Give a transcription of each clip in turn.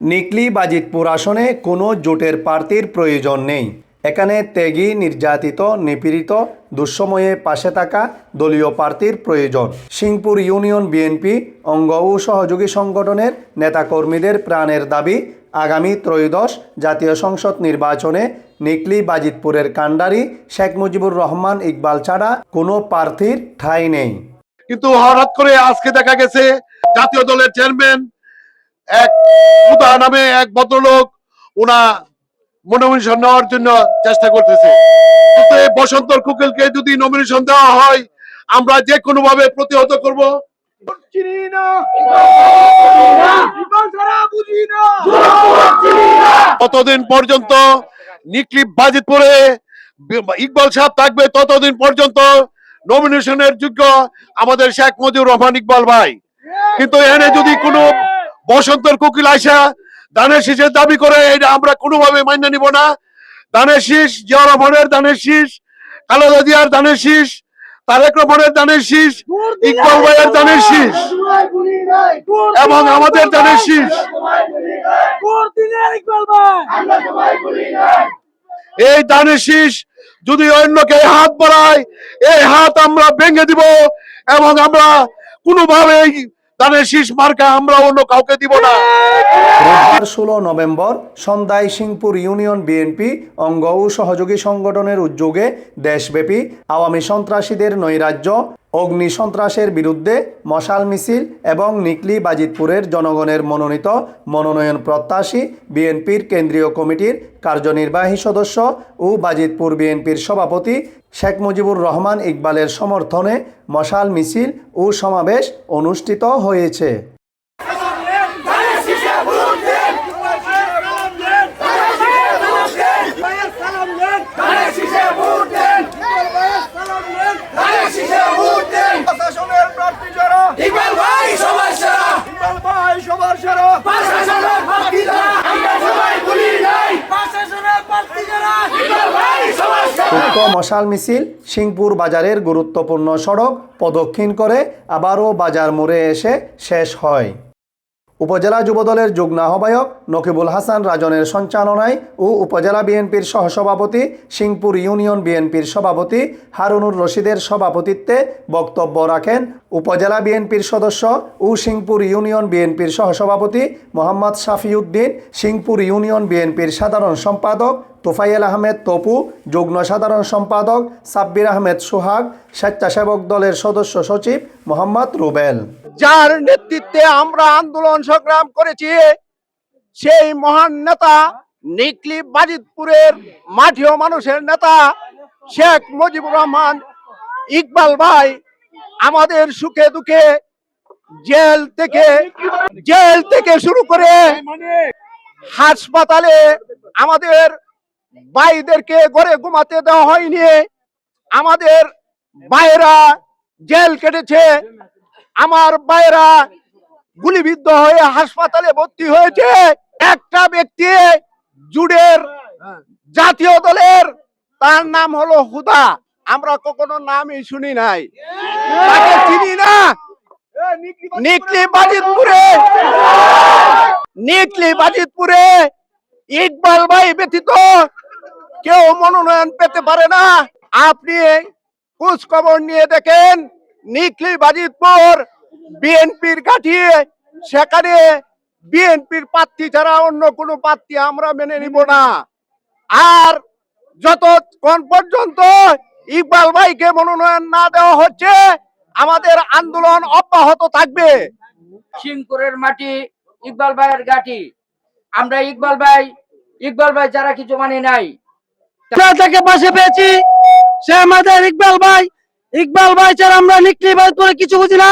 নিকলি বাজিতপুর আসনে কোনো জোটের প্রার্থীর প্রয়োজন নেই। এখানে ত্যাগী, নির্যাতিত, নিপীড়িত, দুঃসময়ে পাশে থাকা দলীয় প্রার্থীর প্রয়োজন। সিংপুর ইউনিয়ন বিএনপি অঙ্গ ও সহযোগী সংগঠনের নেতাকর্মীদের প্রাণের দাবি, আগামী ত্রয়োদশ জাতীয় সংসদ নির্বাচনে নিকলি বাজিতপুরের কাণ্ডারি শেখ মুজিবুর রহমান ইকবাল ছাড়া কোনো প্রার্থীর ঠাঁই নেই। কিন্তু হঠাৎ করে আজকে দেখা গেছে জাতীয় দলের চেয়ারম্যান এক উদা নামে এক ভদ্রলোক ওনা নমিনেশন নেওয়ার জন্য চেষ্টা করতেছে। কিন্তু এই বসন্তর কুকিলকে যদি নমিনেশন দেওয়া হয় আমরা যে কোনো ভাবে প্রতিহত করব। চিনি না। ইকবাল ছাড়া বুঝি না ততদিন পর্যন্ত নিকলি বাজিতপুরে ইকবাল সাহেব থাকবে ততদিন পর্যন্ত নমিনেশনের যোগ্য আমাদের শেখ মুজিবুর রহমান ইকবাল ভাই। কিন্তু এনে যদি কোনো বসন্তর কুকিল আইসা দানের শীষের দাবি করে, এটা আমরা কোনোভাবে মান্য নিব না। দানের শীষ জিয়া দানের শীষ, খালেদা জিয়ার দানের শীষ, তারেক রহমানের দানের শীষ, ইকবাল ভাইয়ের দানের শীষ এবং আমাদের দানের শীষ। এই দানের শীষ যদি অন্যকে হাত বাড়ায়, এই হাত আমরা ভেঙে দিব এবং আমরা কোনোভাবেই দানের শীষ মার্কা আমরা অন্য কাউকে দিব না। রোববার ষোলো নভেম্বর, সন্ধ্যায় সিংপুর ইউনিয়ন বিএনপি, অঙ্গ ও সহযোগী সংগঠনের উদ্যোগে দেশব্যাপী আওয়ামী সন্ত্রাসীদের নৈরাজ্য অগ্নি সন্ত্রাসের বিরুদ্ধে মশাল মিছিল এবং নিকলি বাজিতপুরের জনগণের মনোনীত মনোনয়ন প্রত্যাশী বিএনপির কেন্দ্রীয় কমিটির কার্যনির্বাহী সদস্য ও বাজিতপুর বিএনপির সভাপতি শেখ মুজিবুর রহমান ইকবালের সমর্থনে মশাল মিছিল ও সমাবেশ অনুষ্ঠিত হয়েছে প্রশাসনের প্রার্থী যারা ইকবাল ভাই সবার সেরা ইকবাল ভাই সবার সেরা প্রশাসনের প্রার্থী যারা আমরা সবাই ভুলি নাই প্রশাসনের প্রার্থী যারা ইকবাল ভাই সবার সেরা উক্ত মশাল মিছিল সিংপুর বাজারের গুরুত্বপূর্ণ সড়ক প্রদক্ষিণ করে আবারও বাজার মোড়ে এসে শেষ হয়। উপজেলা যুবদলের যুগ্ম আহ্বায়ক নকিবুল হাসান রাজনের সঞ্চালনায় ও উপজেলা বিএনপির সহসভাপতি, সিংপুর ইউনিয়ন বিএনপির সভাপতি হারুনুর রশিদের সভাপতিত্বে বক্তব্য রাখেন উপজেলা বিএনপির সদস্য ও সিংপুর ইউনিয়ন বিএনপির সহসভাপতি মোহাম্মদ শাফিউদ্দিন, সিংপুর ইউনিয়ন বিএনপির সাধারণ সম্পাদক তোফাইল আহমেদ তপু, যুগ্ম সাধারণ সম্পাদক সাব্বির আহমেদ সোহাগ, স্বেচ্ছাসেবক দলের সদস্য সচিব মোহাম্মদ রুবেল। যার নেতৃত্বে আমরা আন্দোলন সংগ্রাম করেছি, সেই মহান নেতা নিকলি বাজিতপুরের মাটিও মানুষের নেতা শেখ মুজিবুর রহমান ইকবাল ভাই আমাদের সুখে দুঃখে জেল থেকে জেল থেকে শুরু করে হাসপাতালে আমাদের ভাইদেরকে ঘরে ঘুমাতে দেওয়া হয়নি। আমাদের ভাইয়েরা জেল কেটেছে। আমার ভাইয়েরা গুলিবিদ্ধ হয়ে হাসপাতালে ভর্তি হয়েছে। একটা ব্যক্তি জুডের জাতীয় দলের, তার নাম হলো হুদা। আমরা কখনো নামই শুনি নাই। তাকে চিনি না। নিকলি বাজিতপুরে। নিকলি বাজিতপুরে। ইকবাল ভাই ব্যতীত কেউ মনোনয়ন পেতে পারে না। আপনি খোঁজ খবর নিয়ে দেখেন নিকলি বাজিতপুর বিএনপির কাঠিয়ে সেখানে বিএনপির প্রার্থী ছাড়া অন্য কোনো প্রার্থী আমরা মেনে নিব না। আর যতক্ষণ পর্যন্ত ইকবাল ভাইকে মনোনয়ন না দেওয়া হচ্ছে আমাদের আন্দোলন অব্যাহত থাকবে। সিংপুরের মাটি ইকবাল ভাইয়ের গাটি আমরা ইকবাল ভাই ইকবাল ভাই যারা কিছু মানে নাই। তাকে পাশে পেয়েছি? সে আমাদের ইকবাল ভাই। ইকবাল ভাই ছাড়া আমরা নিকলি ভাই করে কিছু বুঝি না।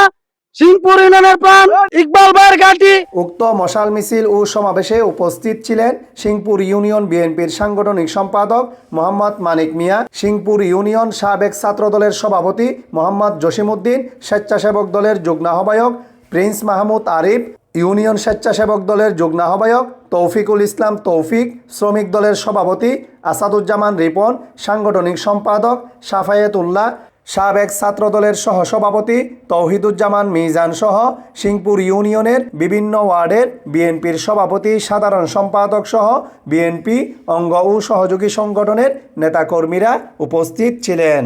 সিংপুর ইউনিয়নের প্রাণ, ইকবাল ভাইয়ের ঘাটি। উক্ত মশাল মিছিল ও সমাবেশে উপস্থিত ছিলেন সিংপুর ইউনিয়ন বিএনপির সাংগঠনিক সম্পাদক মোহাম্মদ মানিক মিয়া সিংপুর ইউনিয়ন সাবেক ছাত্রদলের সভাপতি মোহাম্মদ জসিমউদ্দিন, স্বেচ্ছাসেবক দলের যুগ্ম আহ্বায়ক প্রিন্স মাহমুদ আরিফ, ইউনিয়ন স্বেচ্ছাসেবক দলের যুগ্ম আহ্বায়ক তৌফিকুল ইসলাম তৌফিক, শ্রমিক দলের সভাপতি আসাদুজ্জামান রিপন, সাংগঠনিক সম্পাদক সাফায়েত উল্লাহ সাবেক ছাত্রদলের সহসভাপতি তৌহিদুজ্জামান মিজান সহ সিংপুর ইউনিয়নের বিভিন্ন ওয়ার্ডের বিএনপির সভাপতি, সাধারণ সম্পাদক সহ বিএনপি, অঙ্গ ও সহযোগী সংগঠনের নেতাকর্মীরা উপস্থিত ছিলেন।